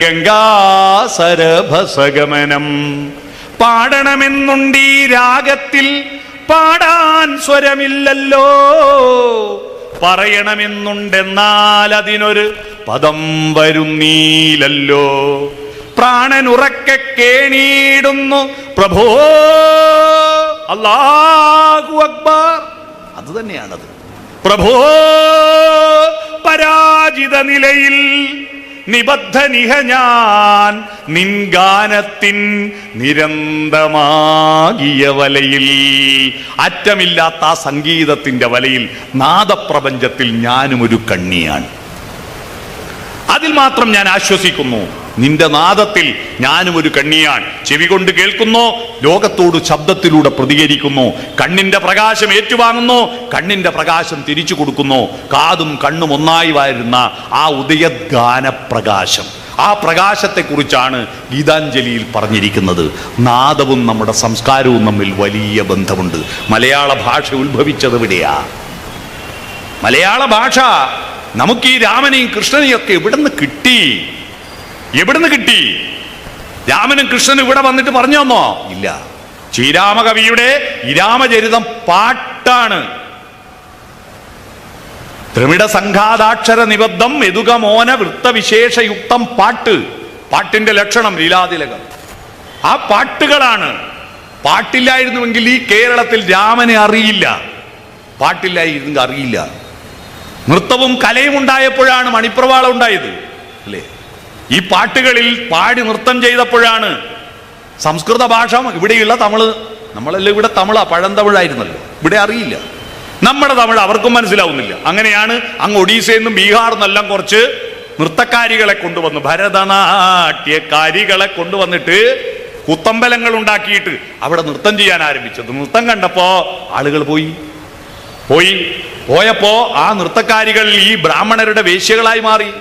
ഗംഗാസരഭസഗമനം. പാടണമെന്നുണ്ടീ രാഗത്തിൽ പാടാൻ സ്വരമില്ലല്ലോ. പറയണമെന്നുണ്ടെന്നാൽ അതിനൊരു പദം വരുന്നീലല്ലോ പ്രാണൻ ഉറക്കെ കേണീടുന്നു പ്രഭോ. അല്ലാഹു അക്ബർ. അത് തന്നെയാണത്. പ്രഭോ പരാജിത നിലയിൽ നിബദ്ധനിഹ ഞാൻ നിൻ ഗാനത്തിൻ നിരന്തമാകിയ വലയിൽ. അറ്റമില്ലാത്ത ആ സംഗീതത്തിന്റെ വലയിൽ നാദപ്രപഞ്ചത്തിൽ ഞാനും ഒരു കണ്ണിയാണ്. അതിൽ മാത്രം ഞാൻ ആശ്വസിക്കുന്നു. നിന്റെ നാദത്തിൽ ഞാനും ഒരു കണ്ണിയാൻ. ചെവി കൊണ്ട് കേൾക്കുന്നു? ലോകത്തോട് ശബ്ദത്തിലൂടെ പ്രതികരിക്കുന്നു? കണ്ണിന്റെ പ്രകാശം ഏറ്റുവാങ്ങുന്നു? കണ്ണിന്റെ പ്രകാശം തിരിച്ചു കൊടുക്കുന്നു? കാതും കണ്ണും ഒന്നായി വരുന്ന ആ ഉദയഗാന പ്രകാശം ആ പ്രകാശത്തെക്കുറിച്ചാണ് ഗീതാഞ്ജലിയിൽ പറഞ്ഞിരിക്കുന്നത്. നാദവും നമ്മുടെ സംസ്കാരവും തമ്മിൽ വലിയ ബന്ധമുണ്ട്. മലയാള ഭാഷ ഉത്ഭവിച്ചത് എവിടെയാ? മലയാള ഭാഷ നമുക്ക് ഈ രാമനെയും കൃഷ്ണനെയും ഒക്കെ എവിടുന്ന് കിട്ടി? എവിടുന്ന് കിട്ടി? രാമനും കൃഷ്ണനും ഇവിടെ വന്നിട്ട് പറഞ്ഞു തന്നോ? ഇല്ല. ശ്രീരാമകവിയുടെ ഇരാമചരിതം പാട്ടാണ്. ദ്രവിഡ സംഘാതാക്ഷര നിബദ്ധം യതുകമോന വൃത്തവിശേഷയുക്തം പാട്ട്. പാട്ടിന്റെ ലക്ഷണം ലീലാതിലകം. ആ പാട്ടുകളാണ്. പാട്ടില്ലായിരുന്നുവെങ്കിൽ ഈ കേരളത്തിൽ രാമനെ അറിയില്ല. പാട്ടില്ലായിരുന്നെങ്കിൽ അറിയില്ല. നൃത്തവും കലയും ഉണ്ടായപ്പോഴാണ് മണിപ്രവാളം ഉണ്ടായത്. അല്ലേ? ഈ പാട്ടുകളിൽ പാടി നൃത്തം ചെയ്തപ്പോഴാണ് സംസ്കൃത ഭാഷ ഇവിടെയുള്ള തമിഴ് നമ്മളെല്ലാം ഇവിടെ തമിഴാ പഴന്തമിഴായിരുന്നല്ലോ. ഇവിടെ അറിയില്ല. നമ്മുടെ തമിഴ് അവർക്കും മനസ്സിലാവുന്നില്ല. അങ്ങനെയാണ് അങ്ങ് ഒഡീസയിൽ നിന്നും ബീഹാറിൽ നിന്നെല്ലാം കുറച്ച് നൃത്തക്കാരികളെ കൊണ്ടുവന്നു ഭരതനാട്യക്കാരികളെ കൊണ്ടുവന്നിട്ട് കുത്തമ്പലങ്ങൾ ഉണ്ടാക്കിയിട്ട് അവിടെ നൃത്തം ചെയ്യാൻ ആരംഭിച്ചത്. നൃത്തം കണ്ടപ്പോ ആളുകൾ പോയി. പോയി. പോയപ്പോ ആ നൃത്തക്കാരികൾ ഈ ബ്രാഹ്മണരുടെ വേശ്യകളായി മാറി.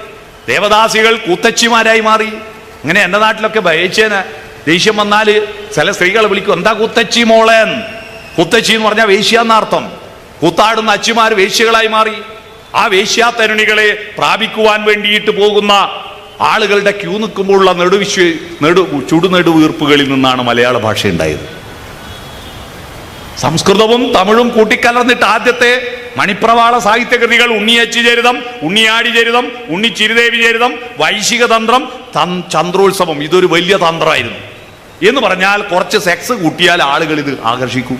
ദേവദാസികൾ കൂത്തച്ചിമാരായി മാറി. അങ്ങനെ എന്റെ നാട്ടിലൊക്കെ ഭയച്ചേന്. ദേഷ്യം വന്നാൽ ചില സ്ത്രീകളെ വിളിക്കും എന്താ കൂത്തച്ചി മോളേൻ കൂത്തച്ചി എന്ന് പറഞ്ഞാൽ വേശ്യ എന്നർത്ഥം കൂത്താടുന്ന അച്ചിമാർ വേശ്യകളായി മാറി. ആ വേശ്യാതരുണികളെ പ്രാപിക്കുവാൻ വേണ്ടിയിട്ട് പോകുന്ന ആളുകളുടെ ക്യൂ നിൽക്കുമ്പോഴുള്ള നെടുവിശ്വ നെടു ചുടുനെടുവീർപ്പുകളിൽ നിന്നാണ് മലയാള ഭാഷ ഉണ്ടായത്. സംസ്കൃതവും തമിഴും കൂട്ടിക്കലർന്നിട്ട് ആദ്യത്തെ മണിപ്രവാള സാഹിത്യകൃതികൾ ഉണ്ണിയച്ചി ചരിതം ഉണ്ണിയാടി ചരിതം ഉണ്ണി ചിരുദേവി ചരിതം വൈശിക തന്ത്രം ചന്ദ്രോത്സവം. ഇതൊരു വലിയ തന്ത്രമായിരുന്നു. എന്ന് പറഞ്ഞാൽ കുറച്ച് സെക്സ് കൂട്ടിയാൽ ആളുകൾ ഇത് ആകർഷിക്കും.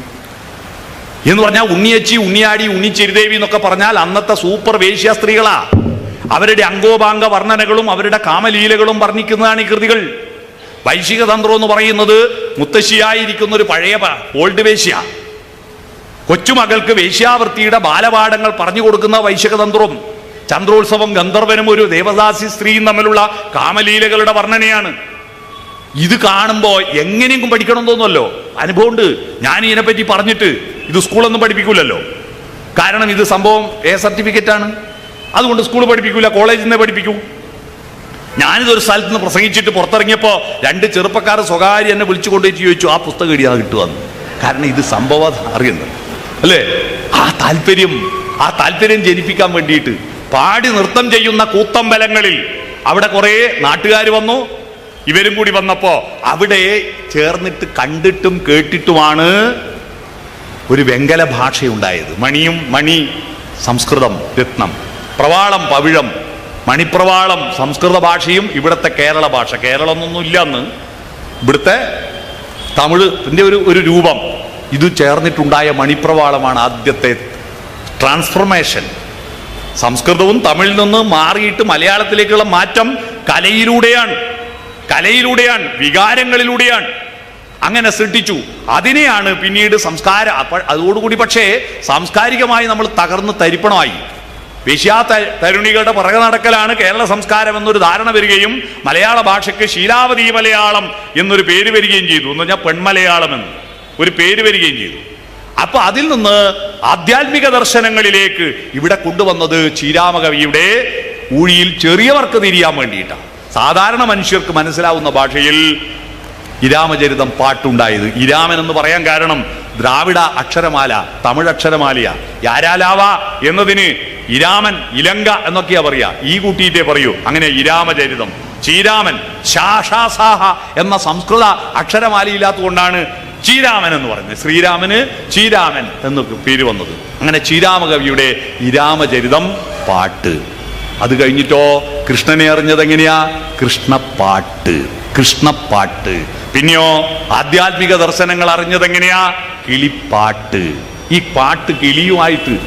എന്ന് പറഞ്ഞാൽ ഉണ്ണിയച്ചി ഉണ്ണിയാടി ഉണ്ണി ചിരുദേവി എന്നൊക്കെ പറഞ്ഞാൽ അന്നത്തെ സൂപ്പർ വേശ്യ സ്ത്രീകളാ. അവരുടെ അംഗോപാംഗ വർണനകളും അവരുടെ കാമലീലകളും വർണിക്കുന്നതാണ് ഈ കൃതികൾ. വൈശിക തന്ത്രം എന്ന് പറയുന്നത് മുത്തശ്ശിയായിരിക്കുന്ന ഒരു പഴയ ഓൾഡ് വേശ്യ. കൊച്ചുമകൾക്ക് വേശ്യാവൃത്തിയുടെ ബാലപാഠങ്ങൾ പറഞ്ഞു കൊടുക്കുന്ന വൈശകതന്ത്രവും ചന്ദ്രോത്സവം ഗന്ധർവനും ഒരു ദേവദാസി സ്ത്രീയും തമ്മിലുള്ള കാമലീലകളുടെ വർണനയാണ്. ഇത് കാണുമ്പോൾ എങ്ങനെയെങ്കിലും പഠിക്കണം തോന്നുമല്ലോ അനുഭവമുണ്ട് ഞാൻ ഇതിനെപ്പറ്റി പറഞ്ഞിട്ട് ഇത് സ്കൂളൊന്നും പഠിപ്പിക്കൂലല്ലോ. കാരണം ഇത് സംഭവം എ സർട്ടിഫിക്കറ്റ് ആണ്. അതുകൊണ്ട് സ്കൂൾ പഠിപ്പിക്കൂല കോളേജിൽ നിന്ന് പഠിപ്പിക്കൂ. ഞാനിതൊരു സ്ഥലത്ത് നിന്ന് പ്രസംഗിച്ചിട്ട് പുറത്തിറങ്ങിയപ്പോൾ രണ്ട് ചെറുപ്പക്കാർ സ്വകാര്യ എന്നെ വിളിച്ചു കൊണ്ടുപോയിട്ട് ചോദിച്ചു ആ പുസ്തകം എഴുതിയാ കിട്ടുമെന്ന് കാരണം ഇത് സംഭവം അറിയുന്നത് അല്ലേ? ആ താല്പര്യം ആ താല്പര്യം ജനിപ്പിക്കാൻ വേണ്ടിയിട്ട് പാടി നൃത്തം ചെയ്യുന്ന കൂത്തമ്പലങ്ങളിൽ അവിടെ കുറേ നാട്ടുകാർ വന്നു. ഇവരും കൂടി വന്നപ്പോ അവിടെ ചേർന്നിട്ട് കണ്ടിട്ടും കേട്ടിട്ടുമാണ് ഒരു വെങ്കല ഭാഷയുണ്ടായത്. മണിയും മണി സംസ്കൃതം രത്നം പ്രവാളം പവിഴം മണിപ്രവാളം സംസ്കൃത ഭാഷയും ഇവിടുത്തെ കേരള ഭാഷ. കേരളം എന്നൊന്നും ഇല്ല അന്ന് ഇവിടുത്തെ തമിഴിന്റെ ഒരു ഒരു രൂപം. ഇത് ചേർന്നിട്ടുണ്ടായ മണിപ്രവാളമാണ് ആദ്യത്തെ ട്രാൻസ്ഫർമേഷൻ സംസ്കൃതവും തമിഴിൽ നിന്ന് മാറിയിട്ട് മലയാളത്തിലേക്കുള്ള മാറ്റം കലയിലൂടെയാണ്. കലയിലൂടെയാണ് വികാരങ്ങളിലൂടെയാണ്. അങ്ങനെ സൃഷ്ടിച്ചു. അതിനെയാണ് പിന്നീട് സംസ്കാര അതോടുകൂടി പക്ഷേ സാംസ്കാരികമായി നമ്മൾ തകർന്ന് തരിപ്പണമായി. വിശ്യാ തരുണികളുടെ പുറകെ നടക്കലാണ് കേരള സംസ്കാരം എന്നൊരു ധാരണ വരികയും മലയാള ഭാഷയ്ക്ക് ശീലാവതി മലയാളം എന്നൊരു പേര് വരികയും ചെയ്തു. എന്ന് പറഞ്ഞാൽ പെൺമലയാളം എന്ന്. ഒരു പേര് വരികയും ചെയ്തു. അപ്പൊ അതിൽ നിന്ന് ആധ്യാത്മിക ദർശനങ്ങളിലേക്ക് ഇവിടെ കൊണ്ടുവന്നത് ചീരാമകവിയുടെ ഊഴിയിൽ ചെറിയവർക്ക് തിരിയാൻ വേണ്ടിയിട്ടാണ്. സാധാരണ മനുഷ്യർക്ക് മനസ്സിലാവുന്ന ഭാഷയിൽ ഇരാമചരിതം പാട്ടുണ്ടായത്. ഇരാമൻ എന്ന് പറയാൻ കാരണം ദ്രാവിഡ അക്ഷരമാല തമിഴ് അക്ഷരമാലയാ. യാരാലാവ എന്നതിന് ഇരാമൻ ഇലങ്ക എന്നൊക്കെയാ പറയാ. ഈ കൂട്ടിയിട്ടേ പറയൂ. അങ്ങനെ ഇരാമചരിതം. ചീരാമൻ ശാഷാസാഹ എന്ന സംസ്കൃത അക്ഷരമാലയില്ലാത്തതുകൊണ്ടാണ് ചീരാമൻ എന്ന് പറയുന്നത്. ശ്രീരാമന് ചീരാമൻ എന്ന് പേര് വന്നത്. അങ്ങനെ ചീരാമകവിയുടെ ഇരാമചരിതം രാമചരിതം പാട്ട്. അത് കഴിഞ്ഞിട്ടോ? കൃഷ്ണനെ അറിഞ്ഞത് എങ്ങനെയാ കൃഷ്ണപ്പാട്ട്. കൃഷ്ണപ്പാട്ട്. പിന്നെയോ? ആധ്യാത്മിക ദർശനങ്ങൾ അറിഞ്ഞത് എങ്ങനെയാ കിളിപ്പാട്ട്. ഈ പാട്ട് കിളിയുമായിട്ട്.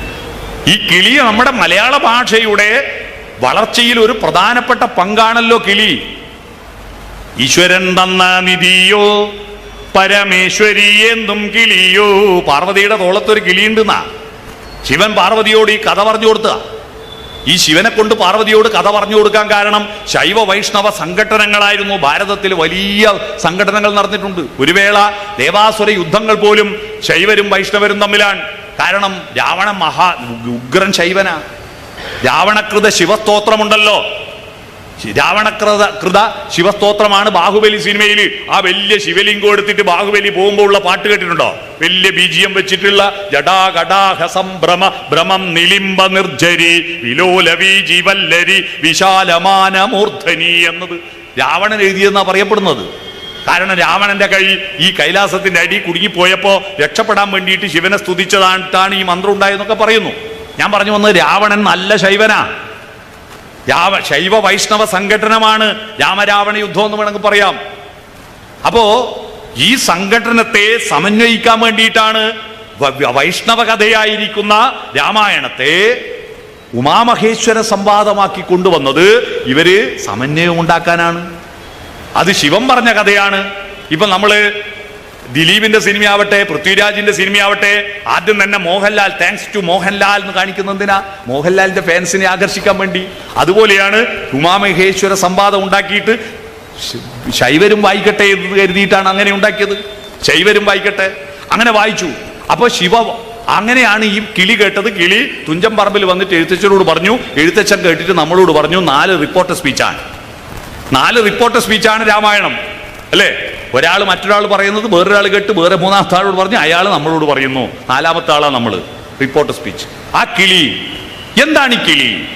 ഈ കിളി നമ്മുടെ മലയാള ഭാഷയുടെ വളർച്ചയിൽ ഒരു പ്രധാനപ്പെട്ട പങ്കാണല്ലോ കിളി. ഈശ്വരൻ തന്ന നിധിയോ പരമേശ്വരി എന്തും കിളിയോ? പാർവതിയുടെ തോളത്തൊരു കിളിയുണ്ടെന്നാ. ശിവൻ പാർവതിയോട് ഈ കഥ പറഞ്ഞു കൊടുത്തുക ഈ ശിവനെ കൊണ്ട് പാർവതിയോട് കഥ പറഞ്ഞു കൊടുക്കാൻ കാരണം ശൈവ വൈഷ്ണവ സംഘടനകളായിരുന്നു ഭാരതത്തിൽ വലിയ സംഘടനകൾ നടന്നിട്ടുണ്ട്. ഒരു വേള ദേവാസുര യുദ്ധങ്ങൾ പോലും ശൈവരും വൈഷ്ണവരും തമ്മിലാണ്. കാരണം രാവണ മഹാ ഉഗ്രൻ ശൈവനാ. രാവണകൃത ശിവസ്തോത്രമുണ്ടല്ലോ. രാവണകൃത കൃത ശിവസ്തോത്രമാണ് ബാഹുബലി സിനിമയിൽ ആ വലിയ ശിവലിംഗം എടുത്തിട്ട് ബാഹുബലി പോകുമ്പോൾ ഉള്ള പാട്ട് കേട്ടിട്ടുണ്ടോ? വലിയ ബീജിയം വെച്ചിട്ടുള്ള ജടാ ഗടാഹസം സംഭ്രമ ഭ്രമം നിലിംബ നിർജരി വിലോലവി ജീവല്ലരി വിശാലമാന മൂർധനി എന്നത് രാവണൻ എഴുതിയെന്നാ പറയപ്പെടുന്നത്. കാരണം രാവണന്റെ കൈ ഈ കൈലാസത്തിന്റെ അടി കുടുങ്ങിപ്പോയപ്പോ രക്ഷപ്പെടാൻ വേണ്ടിയിട്ട് ശിവനെ സ്തുതിച്ചതായിട്ടാണ് ഈ മന്ത്രം ഉണ്ടായെന്നൊക്കെ പറയുന്നു. ഞാൻ പറഞ്ഞു വന്നത് രാവണൻ നല്ല ശൈവനാ. രാവ ശൈവ വൈഷ്ണവ സംഘടനമാണ് രാമരാവണ യുദ്ധം എന്ന് വേണമെങ്കിൽ പറയാം. അപ്പോ ഈ സംഘടനത്തെ സമന്വയിക്കാൻ വേണ്ടിയിട്ടാണ് വൈഷ്ണവ കഥയായിരിക്കുന്ന രാമായണത്തെ ഉമാമഹേശ്വര സംവാദമാക്കി കൊണ്ടുവന്നത് ഇവർ സമന്വയം ഉണ്ടാക്കാനാണ്. അത് ശിവം പറഞ്ഞ കഥയാണ്. ഇപ്പൊ നമ്മൾ ദിലീപിന്റെ സിനിമയാവട്ടെ പൃഥ്വിരാജിന്റെ സിനിമയാവട്ടെ ആദ്യം തന്നെ മോഹൻലാൽ താങ്ക്സ് ടു മോഹൻലാൽ എന്ന് കാണിക്കുന്നതിനാ മോഹൻലാലിന്റെ ഫാൻസിനെ ആകർഷിക്കാൻ വേണ്ടി. അതുപോലെയാണ് ഉമാമഹേശ്വര സംവാദം ഉണ്ടാക്കിയിട്ട് ശൈവരും വായിക്കട്ടെ എന്ന് കരുതിയിട്ടാണ് അങ്ങനെ ഉണ്ടാക്കിയത്. ശൈവരും വായിക്കട്ടെ. അങ്ങനെ വായിച്ചു. അപ്പൊ ശിവ അങ്ങനെയാണ് ഈ കിളി കേട്ടത്. കിളി തുഞ്ചൻ പറമ്പിൽ വന്നിട്ട് എഴുത്തച്ഛനോട് പറഞ്ഞു എഴുത്തച്ഛൻ കേട്ടിട്ട് നമ്മളോട് പറഞ്ഞു നാല് റിപ്പോർട്ടർ സ്പീച്ചാണ് നാല് റിപ്പോർട്ടർ സ്പീച്ചാണ് രാമായണം. അല്ലേ? ഒരാൾ മറ്റൊരാൾ പറയുന്നത് വേറൊരാൾ കേട്ട് വേറെ മൂന്നാമത്തെ ആളോട് പറഞ്ഞ് അയാൾ നമ്മളോട് പറയുന്നു. നാലാമത്തെ ആളാണ് നമ്മൾ റിപ്പോർട്ട് സ്പീച്ച് ആ കിളി. എന്താണ് ഈ കിളി?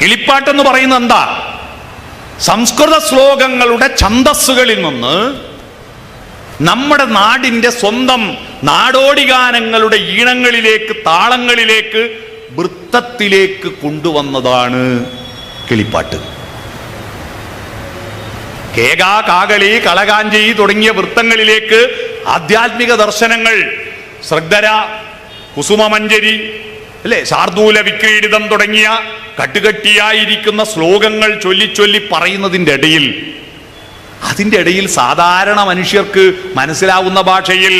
കിളിപ്പാട്ടെന്ന് പറയുന്നത് എന്താ? സംസ്കൃത ശ്ലോകങ്ങളുടെ ഛന്തസ്സുകളിൽ നിന്ന് നമ്മുടെ നാടിന്റെ സ്വന്തം നാടോടി ഗാനങ്ങളുടെ ഈണങ്ങളിലേക്ക് താളങ്ങളിലേക്ക് വൃത്തത്തിലേക്ക് കൊണ്ടുവന്നതാണ് കിളിപ്പാട്ട്. കേക കാകളി കളകാഞ്ചി തുടങ്ങിയ വൃത്തങ്ങളിലേക്ക് ആധ്യാത്മിക ദർശനങ്ങൾ ശ്രദ്ധര കുസുമമഞ്ജരി അല്ലെ? ശാർദൂല വിക്രീഡിതം തുടങ്ങിയ കട്ടുകട്ടിയായിരിക്കുന്ന ശ്ലോകങ്ങൾ ചൊല്ലി ചൊല്ലി പറയുന്നതിന്റെ ഇടയിൽ അതിന്റെ ഇടയിൽ സാധാരണ മനുഷ്യർക്ക് മനസ്സിലാവുന്ന ഭാഷയിൽ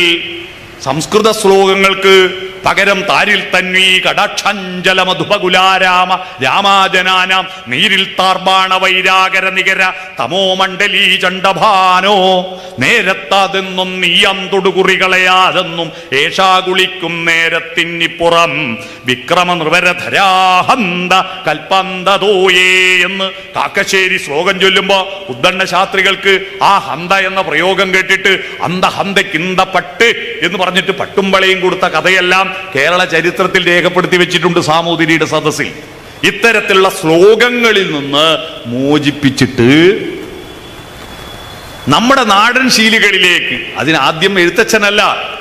സംസ്കൃത ശ്ലോകങ്ങൾക്ക് പകരം താരിൽ തന്വീ കടാക്ഷഞ്ചല മധുപകുലാരാമ രാമാജനാനാം നീരിൽ താർബാണ വൈരാകര നികര തമോ മണ്ഡലീ ചണ്ടഭാനോ നേരത്താതെന്നും നീയം തൊടുകുറികളയാതെന്നും ഏഷാ ഗുളിക്കും നേരത്തിന്നിപ്പുറം വിക്രമ നിർവരധരാഹന്ത കൽപ്പന്തതോയേ എന്ന് കാക്കശ്ശേരി ശ്ലോകം ചൊല്ലുമ്പോ ഉദ്ദണ്ണ ശാസ്ത്രികൾക്ക് ആ ഹന്ത എന്ന പ്രയോഗം കേട്ടിട്ട് അന്ത ഹന്തക്കിന്തപ്പട്ട് എന്ന് പറഞ്ഞിട്ട് പട്ടുംവളയും കൊടുത്ത കഥയെല്ലാം കേരള ചരിത്രത്തിൽ രേഖപ്പെടുത്തി വെച്ചിട്ടുണ്ട് സാമൂതിരിയുടെ സദസ്സിൽ. ഇത്തരത്തിലുള്ള ശ്ലോകങ്ങളിൽ നിന്ന് മോചിപ്പിച്ചിട്ട് നമ്മുടെ നാടൻ ശീലികളിലേക്ക് അതിനാദ്യം എഴുത്തച്ഛനല്ല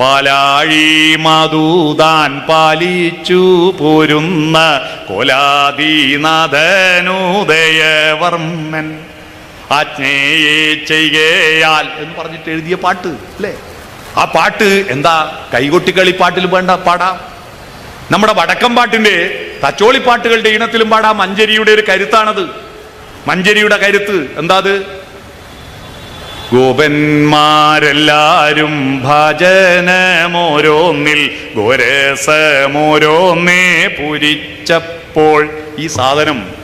പാലാഴി മധുതാൻ പാലിച്ചു പോരുന്ന കൊലാദീനാഥനുദയവർമ്മൻ. ആജ്ഞയെ ചെയ്യയാൽ എന്ന് പറഞ്ഞിട്ട് എഴുതിയ പാട്ട് അല്ലേ? ആ പാട്ട് എന്താ? കൈകൊട്ടിക്കളി പാട്ടിൽ വേണ്ട പാടാം. നമ്മുടെ വടക്കം പാട്ടിന്റെ തച്ചോളിപ്പാട്ടുകളുടെ ഈണത്തിലും പാടാം. മഞ്ചരിയുടെ ഒരു കരുത്താണത്. മഞ്ചരിയുടെ കരുത്ത് എന്താ അത് ഗോപന്മാരെല്ലാരും ഭജനമോരോന്നിൽ ഗോരസമോരോന്നേ പൂരിച്ചപ്പോൾ ഈ സാധനം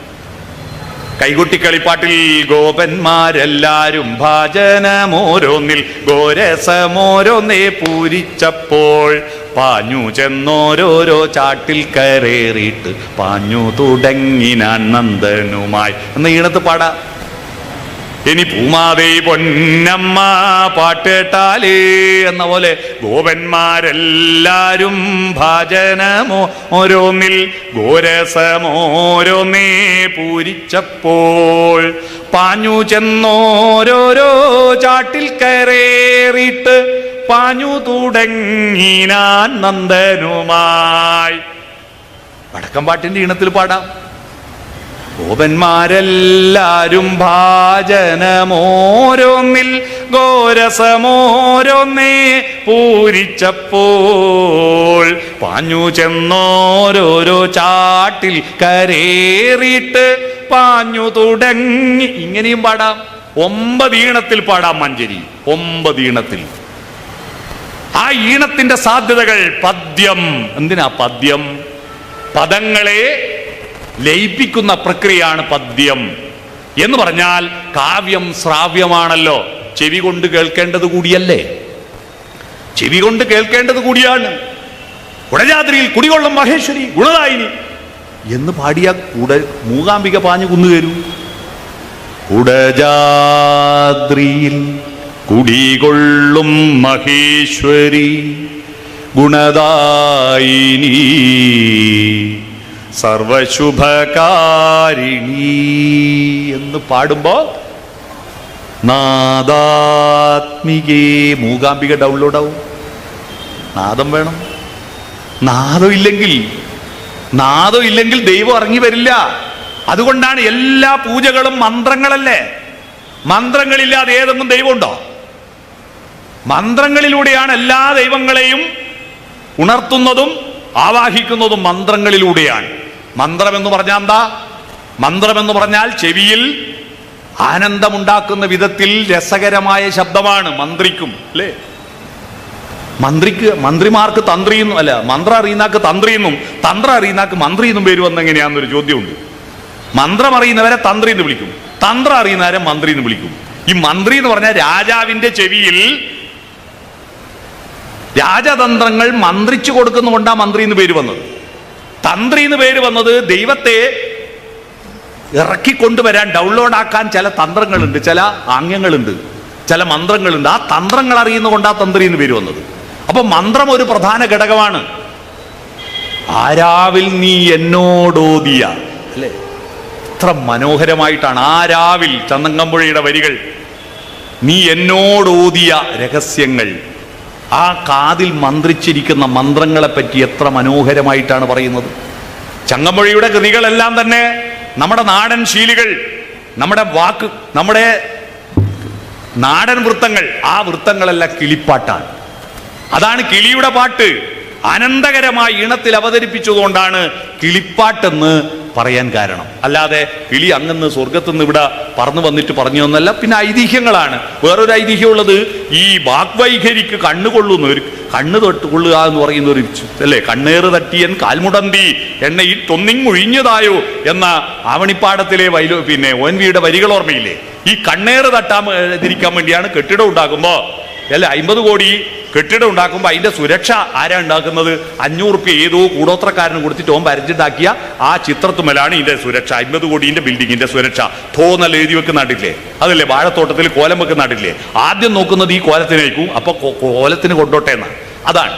കൈകൊട്ടിക്കളിപ്പാട്ടിൽ ഗോപന്മാരെല്ലാരും ഭാജനമോരോന്നിൽ ഗോരസമോരോന്നേ പൂരിച്ചപ്പോൾ പാഞ്ഞു ചെന്നോരോരോ ചാട്ടിൽ കരേറിയിട്ട് പാഞ്ഞു തുടങ്ങിനാൻ നന്ദനുമായി. എന്ന ഈണത്ത് പാടാ. ഇനി പൂമാതേ പൊന്നമ്മ പാട്ടേട്ടാലേ എന്ന പോലെ ഗോപന്മാരെല്ലാരും ഭാജനമോ ഓരോന്നിൽ ഗോരസമോരോന്നേ പൂരിച്ചപ്പോൾ പാഞ്ഞു ചെന്നോരോരോ ചാട്ടിൽ കയറേറിയിട്ട് പാഞ്ഞു തുടങ്ങിനാൻ നന്ദനുമായി. വടക്കം പാട്ടിന്റെ ഈണത്തിൽ പാടാം. ഗോപന്മാരെല്ലാരും ഭാജനമോരോന്നിൽ ഗോരസമോരോന്നേ പൂരിച്ചപ്പോൾ. പാഞ്ഞു ചെന്നോരോരോ ചാട്ടിൽ കരേറിയിട്ട് പാഞ്ഞു തുടങ്ങി. ഇങ്ങനെയും പാടാം. ഒമ്പത് ഈണത്തിൽ പാടാം മഞ്ചരി. ഒമ്പത് ഈണത്തിൽ ആ ഈണത്തിന്റെ സാധ്യതകൾ പദ്യം. എന്തിനാ പദ്യം? പദങ്ങളെ ലയിപ്പിക്കുന്ന പ്രക്രിയയാണ് പദ്യം. എന്ന് പറഞ്ഞാൽ കാവ്യം ശ്രാവ്യമാണല്ലോ. ചെവി കൊണ്ട് കേൾക്കേണ്ടത് കൂടിയല്ലേ? ചെവി കൊണ്ട് കേൾക്കേണ്ടത് കൂടിയാണ്. കുടജാദ്രിയിൽ കുടികൊള്ളം മഹേശ്വരി ഗുണദായിനി. എന്ന് പാടിയ കൂട മൂകാംബിക പാഞ്ഞു കുന്നു തരൂ. കുടജാദ്രിയിൽ കുടികൊള്ളും മഹേശ്വരി ഗുണദായിനി. സർവശുഭകാരിണി എന്ന് പാടുമ്പോ നാദാത്മികേ മൂകാംബിക ഡൗൺലോഡ് ആവും. നാദം വേണം. നാദം ഇല്ലെങ്കിൽ നാദം ഇല്ലെങ്കിൽ ദൈവം ഇറങ്ങി വരില്ല. അതുകൊണ്ടാണ് എല്ലാ പൂജകളും മന്ത്രങ്ങളല്ലേ? മന്ത്രങ്ങളില്ലാതെ ഏതെങ്കിലും ദൈവമുണ്ടോ? മന്ത്രങ്ങളിലൂടെയാണ് എല്ലാ ദൈവങ്ങളെയും ഉണർത്തുന്നതും ആവാഹിക്കുന്നതും മന്ത്രങ്ങളിലൂടെയാണ്. മന്ത്രം എന്ന് പറഞ്ഞാൽ എന്താ? മന്ത്രം എന്ന് പറഞ്ഞാൽ ചെവിയിൽ ആനന്ദമുണ്ടാക്കുന്ന വിധത്തിൽ രസകരമായ ശബ്ദമാണ് മന്ത്രിക്കും അല്ലേ? മന്ത്രിക്ക് മന്ത്രിമാർക്ക് തന്ത്രി എന്നും അല്ല മന്ത്രം അറിയുന്നാക്ക് തന്ത്രി എന്നും തന്ത്രം അറിയുന്നാക്ക് മന്ത്രി എന്നും പേര് വന്ന എങ്ങനെയാണെന്നൊരു ചോദ്യമുണ്ട്. മന്ത്രം അറിയുന്നവരെ തന്ത്രി എന്ന് വിളിക്കും. തന്ത്രം അറിയുന്നവരെ മന്ത്രി എന്ന് വിളിക്കും. ഈ മന്ത്രി എന്ന് പറഞ്ഞാൽ രാജാവിന്റെ ചെവിയിൽ രാജതന്ത്രങ്ങൾ മന്ത്രിച്ചു കൊടുക്കുന്നുകൊണ്ടാണ് മന്ത്രി എന്ന് പേര് വന്നത്. തന്ത്രി എന്ന് പേര് വന്നത് ദൈവത്തെ ഇറക്കിക്കൊണ്ടുവരാൻ ഡൗൺലോഡ് ആക്കാൻ ചില തന്ത്രങ്ങളുണ്ട് ചില ആംഗ്യങ്ങളുണ്ട് ചില മന്ത്രങ്ങളുണ്ട്. ആ തന്ത്രങ്ങൾ അറിയുന്നതുകൊണ്ട് ആ തന്ത്രി എന്ന് പേര് വന്നത്. അപ്പൊ മന്ത്രം ഒരു പ്രധാന ഘടകമാണ്. ആരാവിൽ നീ എന്നോടോതിയ അല്ലേ? എത്ര മനോഹരമായിട്ടാണ്. ആരാവിൽ ചന്ദങ്കമ്പുഴയുടെ വരികൾ? നീ എന്നോടോതിയ രഹസ്യങ്ങൾ. ആ കാതിൽ മന്ത്രിച്ചിരിക്കുന്ന മന്ത്രങ്ങളെ പറ്റി എത്ര മനോഹരമായിട്ടാണ് പറയുന്നത്. ചങ്ങമ്പുഴയുടെ കൃതികളെല്ലാം തന്നെ നമ്മുടെ നാടൻ ശീലികൾ നമ്മുടെ വാക്ക് നമ്മുടെ നാടൻ വൃത്തങ്ങൾ ആ വൃത്തങ്ങളെല്ലാം കിളിപ്പാട്ടാണ്. അതാണ് കിളിയുടെ പാട്ട്. അനന്തകരമായി ഇണത്തിൽ അവതരിപ്പിച്ചതുകൊണ്ടാണ് കിളിപ്പാട്ടെന്ന് പറയാൻ കാരണം. അല്ലാതെ കിളി അങ്ങന്ന് സ്വർഗത്തുനിന്ന് ഇവിടെ പറന്നു വന്നിട്ട് പറഞ്ഞു തന്നല്ല പിന്നെ ഐതിഹ്യങ്ങളാണ്. വേറൊരു ഐതിഹ്യമുള്ളത് ഈ വാഗ്വൈഖരിക്ക് കണ്ണുകൊള്ളുന്ന ഒരു കണ്ണ് തൊട്ട് കൊള്ളുക എന്ന് പറയുന്ന ഒരു അല്ലേ? കണ്ണേറ് തട്ടിയൻ കാൽമുടന്തി എണ്ണയിൽ തൊന്നിങ്ങൊഴിഞ്ഞതായോ എന്ന ആവണിപ്പാടത്തിലെ വൈലോ പിന്നെ ഓൻ വിയുടെ വരികൾ ഓർമ്മയില്ലേ? ഈ കണ്ണേറ് തട്ടാൻ തിരിക്കാൻ വേണ്ടിയാണ് കെട്ടിടം ഉണ്ടാക്കുമ്പോ അല്ല അമ്പത് കോടി കെട്ടിടം ഉണ്ടാക്കുമ്പോൾ അതിന്റെ സുരക്ഷ ആരാ ഉണ്ടാക്കുന്നത്? അഞ്ഞൂറ് റുപ്യ ഏതോ കൂടോത്രക്കാരന് കൊടുത്തിട്ട് ഓം വരച്ചിട്ടാക്കിയ ആ ചിത്രത്തുമലാണ് ഇതിന്റെ സുരക്ഷ. അമ്പത് കോടിന്റെ ബിൽഡിങ്ങിന്റെ സുരക്ഷ. ഥോ നല്ല എഴുതി വെക്കുന്ന നാട്ടില്ലേ അതല്ലേ വാഴത്തോട്ടത്തിൽ കോലം വെക്കുന്ന നാട്ടില്ലേ ആദ്യം നോക്കുന്നത് ഈ കോലത്തിനേക്കും അപ്പൊ കോലത്തിന് കൊണ്ടോട്ടെ എന്നാ. അതാണ്.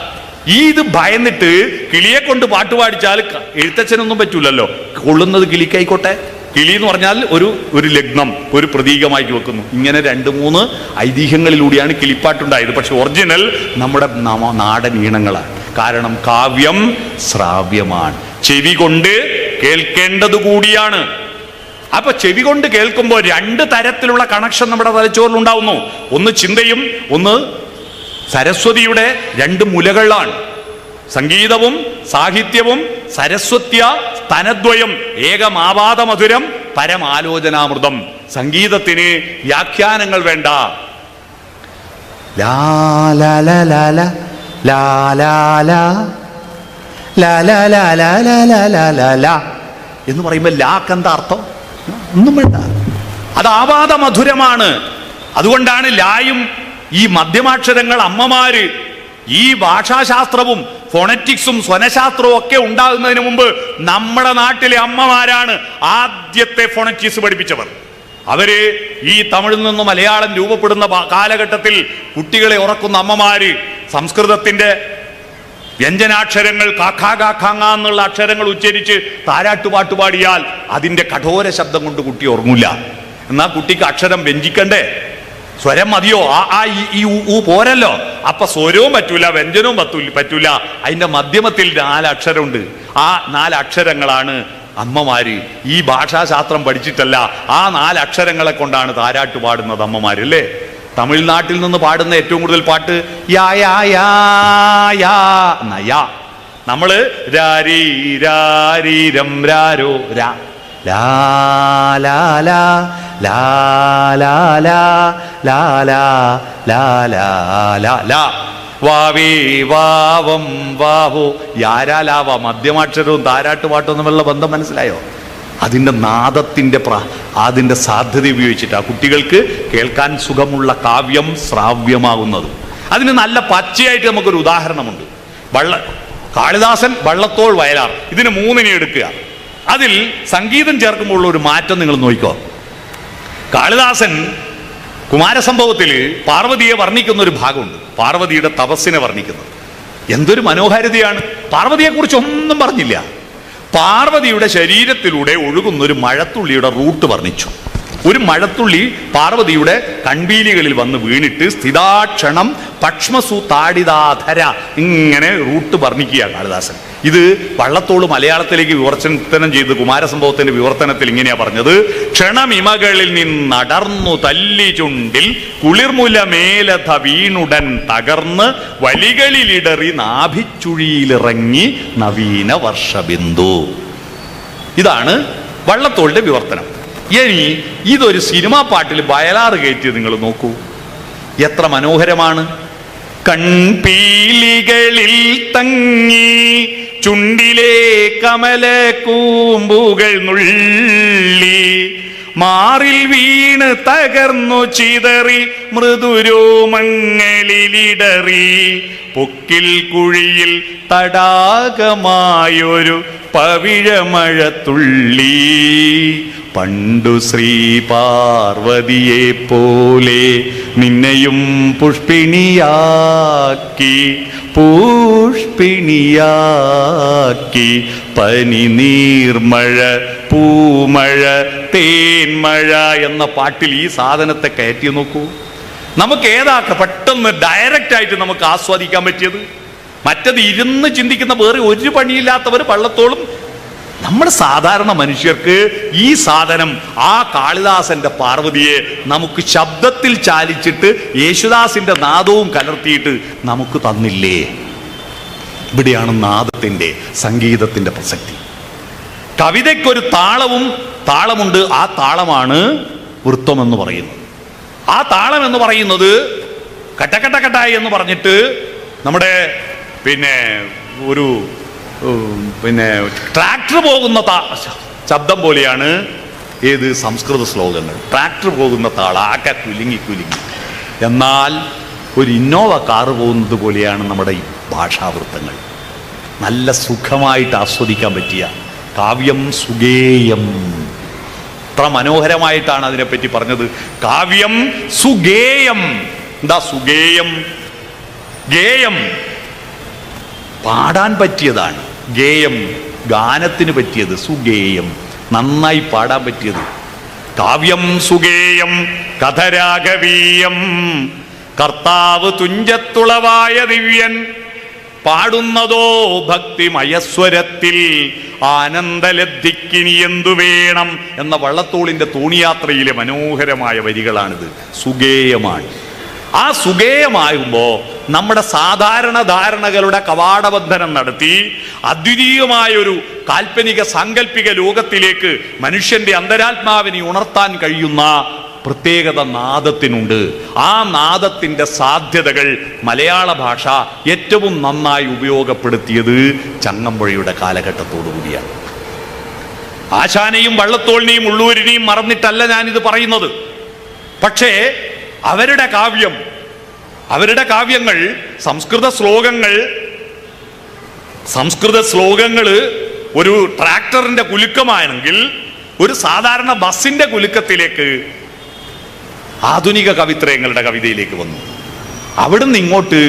ഈ ഇത് ഭയന്നിട്ട് കിളിയെ കൊണ്ട് പാട്ട് പാടിച്ചാൽ എഴുത്തച്ഛനൊന്നും പറ്റൂലല്ലോ. കൊള്ളുന്നത് കിളിക്കായിക്കോട്ടെ? കിളി എന്ന് പറഞ്ഞാൽ ഒരു ഒരു ലഗ്നം ഒരു പ്രതീകമായി വെക്കുന്നു ഇങ്ങനെ രണ്ട് മൂന്ന് ഐതിഹ്യങ്ങളിലൂടെയാണ് കിളിപ്പാട്ടുണ്ടായത്. പക്ഷെ ഒറിജിനൽ നമ്മുടെ നമ- നാടൻ ഈണങ്ങളാണ്. കാരണം കാവ്യം ശ്രാവ്യമാണ്. ചെവി കൊണ്ട് കേൾക്കേണ്ടത് കൂടിയാണ്. അപ്പൊ ചെവി കൊണ്ട് കേൾക്കുമ്പോൾ രണ്ട് തരത്തിലുള്ള കണക്ഷൻ നമ്മുടെ തലച്ചോറിൽ ഉണ്ടാവുന്നു. ഒന്ന് ചിന്തയും ഒന്ന് സരസ്വതിയുടെ രണ്ട് മുലകളാണ്. സംഗീതവും സാഹിത്യവും സരസ്വത്യ സ്തനദ്വയം ഏകമാവാതമധുരം പരമാലോചനാമൃതം സംഗീതത്തിന് വ്യാഖ്യാനങ്ങൾ വേണ്ട എന്ന് പറയുമ്പോൾ ലാക്ക് എന്താ അർത്ഥം ഒന്നും വേണ്ട അത് ആവാത മധുരമാണ് അതുകൊണ്ടാണ് ലായും ഈ മധ്യമാക്ഷരങ്ങൾ അമ്മമാര് ഈ ഭാഷാശാസ്ത്രവും ഫോണറ്റിക്സും സ്വനശാസ്ത്രവും ഒക്കെ ഉണ്ടാകുന്നതിന് മുമ്പ് നമ്മുടെ നാട്ടിലെ അമ്മമാരാണ് ആദ്യത്തെ ഫോണറ്റിക്സ് പഠിപ്പിച്ചവർ. അവർ ഈ തമിഴിൽ നിന്ന് മലയാളം രൂപപ്പെടുന്ന കാലഘട്ടത്തിൽ കുട്ടികളെ ഉറക്കുന്ന അമ്മമാര് സംസ്കൃതത്തിന്റെ വ്യഞ്ജനാക്ഷരങ്ങൾ കാക്കാ കാക്കാങ്ങ എന്നുള്ള അക്ഷരങ്ങൾ ഉച്ചരിച്ച് താരാട്ടുപാട്ട് പാടിയാൽ അതിന്റെ കഠോര ശബ്ദം കൊണ്ട് കുട്ടി ഉറങ്ങൂല. എന്നാ കുട്ടിക്ക് അക്ഷരം വ്യഞ്ജിക്കണ്ടേ? സ്വരം മതിയോ? ആ ആ ഈ ഊ പോരല്ലോ. അപ്പൊ സ്വരവും പറ്റൂല വ്യഞ്ജനവും പറ്റൂല പറ്റൂല. അതിന്റെ മധ്യമത്തിൽ നാല് അക്ഷരമുണ്ട്. ആ നാലക്ഷരങ്ങളാണ് അമ്മമാര്. ഈ ഭാഷാശാസ്ത്രം പഠിച്ചിട്ടല്ല ആ നാലക്ഷരങ്ങളെ കൊണ്ടാണ് താരാട്ട് പാടുന്നത് അമ്മമാര് അല്ലേ? തമിഴ്നാട്ടിൽ നിന്ന് പാടുന്ന ഏറ്റവും കൂടുതൽ പാട്ട് യാ യാ യാ യാ നയാ നമ്മൾ രാരീ രാ ലാ ലാ ലാ ലാ ലാ ലാലാ ലാ ലാ ലാ ലാ വാവേ വാവം വാവോ. യാരാലാവ മധ്യമാക്ഷരവും താരാട്ടുപാട്ടും തമ്മിലുള്ള ബന്ധം മനസ്സിലായോ? അതിന്റെ നാദത്തിന്റെ പ്ര അതിന്റെ സാധ്യത ഉപയോഗിച്ചിട്ട് ആ കുട്ടികൾക്ക് കേൾക്കാൻ സുഖമുള്ള കാവ്യം ശ്രാവ്യമാകുന്നത്. അതിന് നല്ല പച്ചയായിട്ട് നമുക്കൊരു ഉദാഹരണമുണ്ട്. വള്ള കാളിദാസൻ വള്ളത്തോൾ വയലാർ. ഇതിന് മൂന്നിനെ എടുക്കുക. അതിൽ സംഗീതം ചേർക്കുമ്പോൾ ഒരു മാറ്റം നിങ്ങൾ നോക്കിക്കോ. കാളിദാസൻ കുമാരസംഭവത്തിൽ പാർവതിയെ വർണിക്കുന്ന ഒരു ഭാഗമുണ്ട്. പാർവതിയുടെ തപസ്സിനെ വർണിക്കുന്നത്. എന്തൊരു മനോഹാരിതയാണ്. പാർവതിയെക്കുറിച്ച് ഒന്നും പറഞ്ഞില്ല. പാർവതിയുടെ ശരീരത്തിലൂടെ ഒഴുകുന്ന ഒരു മഴത്തുള്ളിയുടെ റൂട്ട് വർണിച്ചു. ഒരു മഴത്തുള്ളി പാർവതിയുടെ കൺവീലികളിൽ വന്ന് വീണിട്ട് സ്ഥിതാക്ഷണം പക്ഷ്മസു താടിതാധര ഇങ്ങനെ റൂട്ട് വർണിക്കുക കാളിദാസൻ. ഇത് വള്ളത്തോൾ മലയാളത്തിലേക്ക് വിവർത്തനം ചെയ്ത് കുമാരസംഭവത്തിന്റെ വിവർത്തനത്തിൽ ഇങ്ങനെയാ പറഞ്ഞത്. ക്ഷണമിമകളിൽ നിന്നടർന്നു തല്ലി ചുണ്ടിൽ കുളിർമുല മേലഥ വീണുടൻ തകർന്ന് വലികളിലിടറി നാഭിച്ചുഴിയിലിറങ്ങി നവീന വർഷബിന്ദു. ഇതാണ് വള്ളത്തോളിന്റെ വിവർത്തനം. ഇനി ഇതൊരു സിനിമാ പാട്ടിൽ ബയലാറ് കയറ്റി നിങ്ങൾ നോക്കൂ. എത്ര മനോഹരമാണ്. കൺപീലികളിൽ തങ്ങി ചുണ്ടിലെ കമല കൂമ്പുകൾ നുള്ളി മാറിൽ വീണ് തകർന്നു ചിതറി മൃദുരോമങ്ങളിലിടറി പൊക്കിൽ കുഴിയിൽ തടാകമായൊരു പവിഴമഴത്തുള്ളി. പണ്ടു ശ്രീ പാർവതിയെ പോലെ നിന്നെയും പുഷ്പിണിയാക്കി പുഷ്പിണിയാക്കി പനി നീർമഴ പൂമഴ തേൻമഴ എന്ന പാട്ടിൽ ഈ സാധനത്തെ കയറ്റി നോക്കൂ. നമുക്ക് ഏതാക്ക പെട്ടെന്ന് ഡയറക്റ്റ് ആയിട്ട് നമുക്ക് ആസ്വാദിക്കാൻ പറ്റിയത്? മറ്റത് ഇരുന്ന് ചിന്തിക്കുന്ന വേറെ ഒരു പണിയില്ലാത്തവർ പള്ളത്തോളും നമ്മൾ സാധാരണ മനുഷ്യർക്ക് ഈ സാധനം ആ കാളിദാസന്റെ പാർവതിയെ നമുക്ക് ശബ്ദത്തിൽ ചാലിച്ചിട്ട് യേശുദാസിന്റെ നാദവും കലർത്തിയിട്ട് നമുക്ക് തന്നില്ലേ? ഇവിടെയാണ് നാദത്തിന്റെ സംഗീതത്തിന്റെ പ്രസക്തി. കവിതയ്ക്കൊരു താളവും താളമുണ്ട്. ആ താളമാണ് വൃത്തം എന്ന് പറയുന്നത്. ആ താളം എന്ന് പറയുന്നത് കട്ടക്കട്ട കട്ടായി എന്ന് പറഞ്ഞിട്ട് നമ്മുടെ പിന്നെ ഒരു പിന്നെ ട്രാക്ടർ പോകുന്ന താ- ശബ്ദം പോലെയാണ് ഏത് സംസ്കൃത ശ്ലോകങ്ങൾ. ട്രാക്ടർ പോകുന്ന താള കുലുങ്ങി കുലുങ്ങി. എന്നാൽ ഒരു ഇന്നോവ കാറ് പോകുന്നത് പോലെയാണ് നമ്മുടെ ഈ ഭാഷാവൃത്തങ്ങൾ. നല്ല സുഖമായിട്ട് ആസ്വദിക്കാൻ പറ്റിയ കാവ്യം സുഗേയം. അത്ര മനോഹരമായിട്ടാണ് അതിനെപ്പറ്റി പറഞ്ഞത്. കാവ്യം സുഗേയം. എന്താ സുഗേയം? ഗേയം. പാടാൻ പറ്റിയതാണ്. ഗേയം ഗാനത്തിന് പറ്റിയത് സുഗേയം നന്നായി പാടാൻ പറ്റിയത്. കാവ്യം സുഗേയം കഥരാഘവീയം കർത്താവ് തുഞ്ചത്തുളവായ ദിവ്യൻ. പാടുന്നതോ ഭക്തി മയസ്വരത്തിൽ ആനന്ദലബ്ധിക്കിനി എന്തു വേണം എന്ന വള്ളത്തോളിന്റെ തോണിയാത്രയിലെ മനോഹരമായ വരികളാണിത്. സുഗേയമാണ് ആ സുഗേയമാകുമ്പോ നമ്മുടെ സാധാരണ ധാരണകളുടെ കവാടബന്ധനം നടത്തി അദ്വിതീയമായ ഒരു കാൽപ്പനിക സാങ്കല്പിക ലോകത്തിലേക്ക് മനുഷ്യന്റെ അന്തരാത്മാവിനെ ഉണർത്താൻ കഴിയുന്ന പ്രത്യേകത നാദത്തിനുണ്ട്. ആ നാദത്തിന്റെ സാധ്യതകൾ മലയാള ഭാഷ ഏറ്റവും നന്നായി ഉപയോഗപ്പെടുത്തിയത് ചങ്ങമ്പുഴയുടെ കാലഘട്ടത്തോടു കൂടിയാണ്. ആശാനെയും വള്ളത്തോളിനെയും ഉള്ളൂരിനെയും മറന്നിട്ടല്ല ഞാനിത് പറയുന്നത്. പക്ഷേ അവരുടെ കാവ്യം അവരുടെ കാവ്യങ്ങൾ സംസ്കൃത ശ്ലോകങ്ങൾ സംസ്കൃത ശ്ലോകങ്ങൾ ഒരു ട്രാക്ടറിന്റെ കുലുക്കമാണെങ്കിൽ ഒരു സാധാരണ ബസിന്റെ കുലുക്കത്തിലേക്ക് ആധുനിക കവിത്രയങ്ങളുടെ കവിതയിലേക്ക് വന്നു. അവിടുന്ന് ഇങ്ങോട്ട്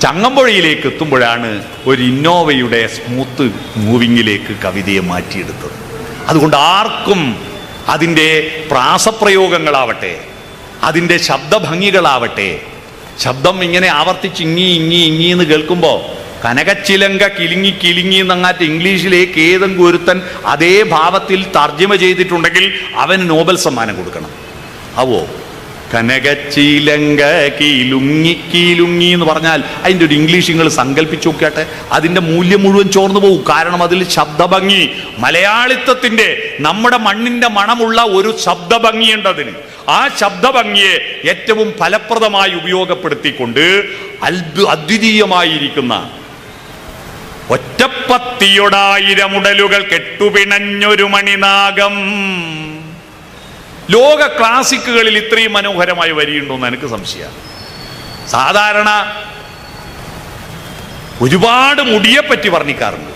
ചങ്ങമ്പുഴയിലേക്ക് എത്തുമ്പോഴാണ് ഒരു ഇന്നോവയുടെ സ്മൂത്ത് മൂവിങ്ങിലേക്ക് കവിതയെ മാറ്റിയെടുത്തത്. അതുകൊണ്ട് ആർക്കും അതിന്റെ പ്രാസപ്രയോഗങ്ങളാവട്ടെ അതിന്റെ ശബ്ദഭംഗികളാവട്ടെ. ശബ്ദം ഇങ്ങനെ ആവർത്തിച്ച് ഇങ്ങി ഇങ്ങി ഇങ്ങി എന്ന് കേൾക്കുമ്പോൾ കനകച്ചിലങ്ക കിലിങ്ങി കിലിങ്ങി എന്നങ്ങാറ്റ് ഇംഗ്ലീഷിലേക്ക് ഏതെങ്കിലും ഒരുത്തൻ അതേ ഭാവത്തിൽ തർജമ ചെയ്തിട്ടുണ്ടെങ്കിൽ അവന് നോബൽ സമ്മാനം കൊടുക്കണം. അവോ കനകച്ചിലങ്ക കീലുങ്ങി കീലുങ്ങി എന്ന് പറഞ്ഞാൽ അതിന്റെ ഒരു ഇംഗ്ലീഷ് നിങ്ങൾ സങ്കല്പിച്ചു നോക്കിയാട്ടെ. അതിന്റെ മൂല്യം മുഴുവൻ ചോർന്നു പോകും കാരണം അതിൽ ശബ്ദഭംഗി മലയാളിത്വത്തിന്റെ നമ്മുടെ മണ്ണിന്റെ മണമുള്ള ഒരു ശബ്ദഭംഗിയുണ്ട് അതിന് ആ ശബ്ദഭംഗിയെ ഏറ്റവും ഫലപ്രദമായി ഉപയോഗപ്പെടുത്തിക്കൊണ്ട് അത്ഭു അദ്വിതീയമായിരിക്കുന്ന ഒറ്റപ്പത്തിയൊടായിരമുടലുകൾ കെട്ടുപിണഞ്ഞൊരു മണിനാഗം. ലോക ക്ലാസിക്കുകളിൽ ഇത്രയും മനോഹരമായി വരിയുണ്ടോ എന്ന് എനിക്ക് സംശയമാണ്. സാധാരണ ഒരുപാട് മുടിയെ പറ്റി വർണിക്കാറുണ്ട്.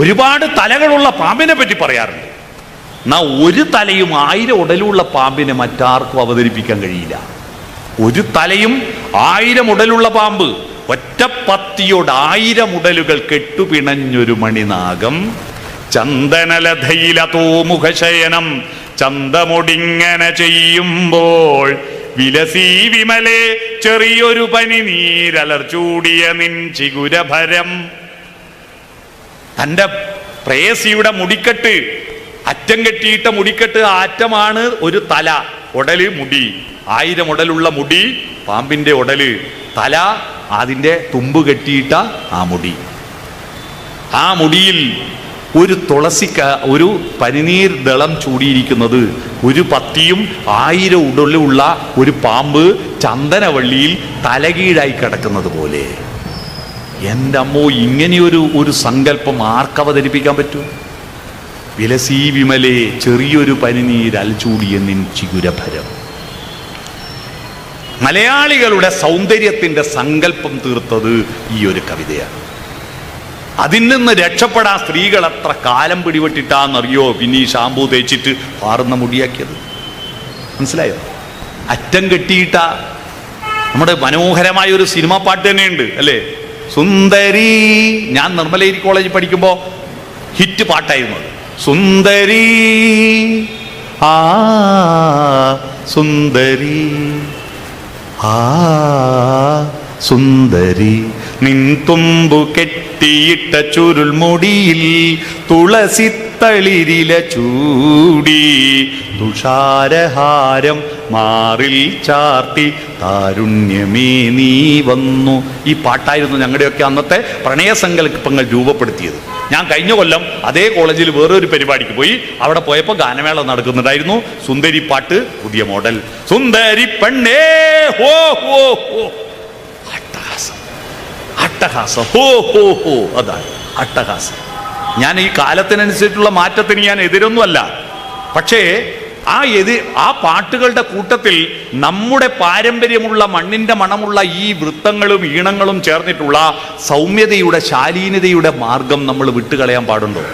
ഒരുപാട് തലകളുള്ള പാമ്പിനെ പറ്റി പറയാറുണ്ട്. എന്നാ ഒരു തലയും ആയിരം ഉടലുള്ള പാമ്പിനെ മറ്റാർക്കും അവതരിപ്പിക്കാൻ കഴിയില്ല. ഒരു തലയും ആയിരം ഉടലുള്ള പാമ്പ് ഒറ്റപ്പത്തിയോട് ആയിരം ഉടലുകൾ കെട്ടുപിണഞ്ഞൊരു മണിനാഗം ചന്ദനലതയിലതോ മുഖശയനം ചന്തമൊടിങ്ങനെ ചെയ്യുമ്പോൾ വിലസി വിമലെ ചെറിയൊരു പനി നീരലർച്ചൂടിയ നിൻ ചിഗുരഭരം. തന്റെ പ്രേസിയുടെ മുടിക്കെട്ട് അറ്റം കെട്ടിയിട്ട മുടിക്കെട്ട് ആറ്റമാണ് ഒരു തല ഉടൽ മുടി. ആയിരം ഉടലുള്ള മുടി പാമ്പിന്റെ ഉടൽ തല അതിന്റെ തുമ്പ് കെട്ടിയിട്ട ആ മുടി. ആ മുടിയിൽ ഒരു തുളസിക്ക ഒരു പനിനീർ ദളം ചൂടിയിരിക്കുന്നത് ഒരു പത്തിയും ആയിരം ഉടലുള്ള ഒരു പാമ്പ് ചന്ദനവള്ളിയിൽ തലകീഴായി കിടക്കുന്നത് പോലെ. എന്റെ അമ്മോ ഇങ്ങനെയൊരു ഒരു സങ്കല്പം ആർക്കവതരിപ്പിക്കാൻ പറ്റൂ? വിലസീ വിമലെ ചെറിയൊരു പനിനീർ അൽചൂടിയ നിൻ ചിഗുരഭരം. മലയാളികളുടെ സൗന്ദര്യത്തിന്റെ സങ്കല്പം തീർത്തത് ഈ ഒരു കവിതയാണ്. അതിൽ നിന്ന് രക്ഷപ്പെടാൻ സ്ത്രീകൾ എത്ര കാലം പിടിപെട്ടിട്ടാന്നറിയോ? പിന്നെ ഈ ഷാമ്പൂ തേച്ചിട്ട് പാറുന്ന മുടിയാക്കിയത്. മനസ്സിലായോ? അറ്റം കെട്ടിയിട്ട നമ്മുടെ മനോഹരമായ ഒരു സിനിമ പാട്ട് തന്നെയുണ്ട് അല്ലേ? സുന്ദരി ഞാൻ നിർമ്മലേരി കോളേജിൽ പഠിക്കുമ്പോൾ ഹിറ്റ് പാട്ടായിരുന്നു അത്. സുന്ദരി ആ സുന്ദരി ആ സുന്ദരി നിൻ തുമ്പു കെട്ടിയിട്ട തുളസി തളിരില ചൂടി. തുഷാരഹാരം മാറിൽ ചാർത്തി താരുണ്യമേ നീ വന്നു. ഈ പാട്ടായിരുന്നു ഞങ്ങളുടെയൊക്കെ അന്നത്തെ പ്രണയസങ്കല്പങ്ങൾ രൂപപ്പെടുത്തിയത്. ഞാൻ കഴിഞ്ഞ കൊല്ലം അതേ കോളേജിൽ വേറൊരു പരിപാടിക്ക് പോയി അവിടെ പോയപ്പോൾ ഗാനമേള നടക്കുന്നുണ്ടായിരുന്നു സുന്ദരി പാട്ട് പുതിയ മോഡൽ. സുന്ദരി പെണ്ണേ ഹോ ഹോ ഹോ. അട്ടഹാസം. ഹോ ഹോ ഹോ അതാണ് അട്ടഹാസം. ഞാൻ ഈ കാലത്തിനനുസരിച്ചുള്ള മാറ്റത്തിന് ഞാൻ എതിരൊന്നുമല്ല. പക്ഷേ ആ എതി ആ പാട്ടുകളുടെ കൂട്ടത്തിൽ നമ്മുടെ പാരമ്പര്യമുള്ള മണ്ണിന്റെ മണമുള്ള ഈ വൃത്തങ്ങളും ഈണങ്ങളും ചേർന്നിട്ടുള്ള സൗമ്യതയുടെ ശാലീനതയുടെ മാർഗം നമ്മൾ വിട്ടുകളയാൻ പാടുണ്ടോ?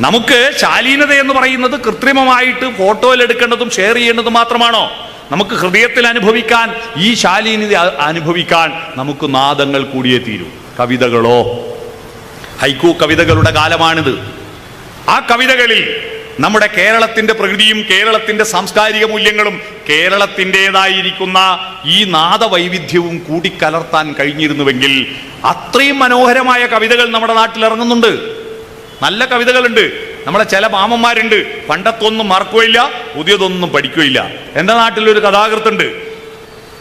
നമുക്ക് ശാലീനത എന്ന് പറയുന്നത് കൃത്രിമമായിട്ട് ഫോട്ടോയിൽ എടുക്കേണ്ടതും ഷെയർ ചെയ്യേണ്ടതും മാത്രമാണോ? നമുക്ക് ഹൃദയത്തിൽ അനുഭവിക്കാൻ ഈ ശാലീനത അനുഭവിക്കാൻ നമുക്ക് നാദങ്ങൾ കൂടിയേ തീരൂ. കവിതകളോ? ഹൈക്കു കവിതകളുടെ കാലമാണിത്. ആ കവിതകളിൽ നമ്മുടെ കേരളത്തിന്റെ പ്രകൃതിയും കേരളത്തിന്റെ സാംസ്കാരിക മൂല്യങ്ങളും കേരളത്തിന്റെതായിരിക്കുന്ന ഈ നാദവൈവിധ്യവും കൂടിക്കലർത്താൻ കഴിഞ്ഞിരുന്നുവെങ്കിൽ അത്രയും മനോഹരമായ കവിതകൾ നമ്മുടെ നാട്ടിൽ ഇറങ്ങുന്നുണ്ട് നല്ല കവിതകളുണ്ട്. നമ്മളെ ചില മാമന്മാരുണ്ട്. പണ്ടത്തൊന്നും മറക്കുകയില്ല പുതിയതൊന്നും പഠിക്കുകയില്ല. എന്റെ നാട്ടിലൊരു കഥാകൃത്തുണ്ട്.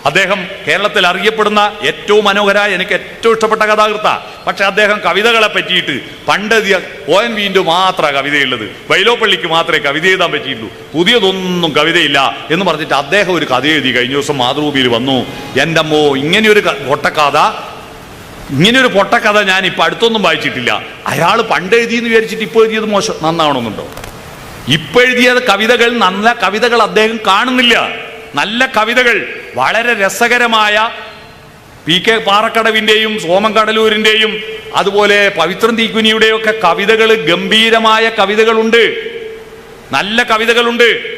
അദ്ദേഹം കേരളത്തിൽ അറിയപ്പെടുന്ന ഏറ്റവും മനോഹരായ എനിക്ക് ഏറ്റവും ഇഷ്ടപ്പെട്ട കഥാകൃത്ത. പക്ഷെ അദ്ദേഹം കവിതകളെ പറ്റിയിട്ട് പണ്ട് ഒ എൻ വിന്റെ മാത്രമാണ് കവിതയുള്ളത്. വൈലോപ്പള്ളിക്ക് മാത്രമേ കവിത എഴുതാൻ പറ്റിയിട്ടുള്ളൂ. പുതിയതൊന്നും കവിതയില്ല എന്ന് പറഞ്ഞിട്ട് അദ്ദേഹം ഒരു കഥ എഴുതി കഴിഞ്ഞ ദിവസം മാതൃഭൂമിയിൽ വന്നു. എന്റെ അമ്മോ ഇങ്ങനെയൊരു കൊട്ടക്കഥ ഇങ്ങനെയൊരു പൊട്ടക്കഥ ഞാൻ ഇപ്പം അടുത്തൊന്നും വായിച്ചിട്ടില്ല. അയാൾ പണ്ട് എഴുതിയെന്ന് വിചാരിച്ചിട്ട് ഇപ്പോൾ എഴുതിയത് മോശം നന്നാവണമെന്നുണ്ടോ? ഇപ്പൊ എഴുതിയ കവിതകൾ നല്ല കവിതകൾ അദ്ദേഹം കാണുന്നില്ല. നല്ല കവിതകൾ വളരെ രസകരമായ പി കെ പാറക്കടവിന്റെയും സോമൻ കടലൂരിന്റെയും അതുപോലെ പവിത്രൻ തീക്കുനിയുടെയും ഒക്കെ കവിതകൾ ഗംഭീരമായ കവിതകളുണ്ട്. നല്ല കവിതകളുണ്ട്.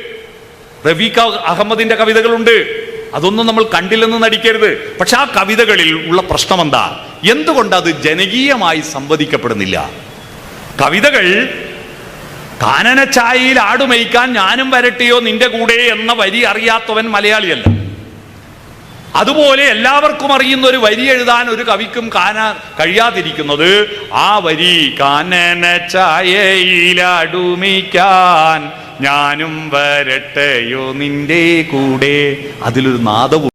റഫീഖ് അഹമ്മദിന്റെ കവിതകളുണ്ട്. അതൊന്നും നമ്മൾ കണ്ടില്ലെന്ന് നടിക്കരുത്. പക്ഷെ ആ കവിതകളിൽ ഉള്ള പ്രശ്നം എന്താ എന്തുകൊണ്ട് അത് ജനകീയമായി സംവദിക്കപ്പെടുന്നില്ല? കവിതകൾ കാനനച്ചായയിൽ ആടുമയിക്കാൻ ഞാനും വരട്ടെയോ നിന്റെ കൂടെ എന്ന വരി അറിയാത്തവൻ മലയാളിയല്ല. അതുപോലെ എല്ലാവർക്കും അറിയുന്ന ഒരു വരി എഴുതാൻ ഒരു കവിക്കും കാണാൻ കഴിയാതിരിക്കുന്നത് ആ വരി കാനന ചായയിലടുമിക്കാൻ ഞാനും വരട്ടെയോ നിന്റെ കൂടെ? അതിലൊരു നാദവും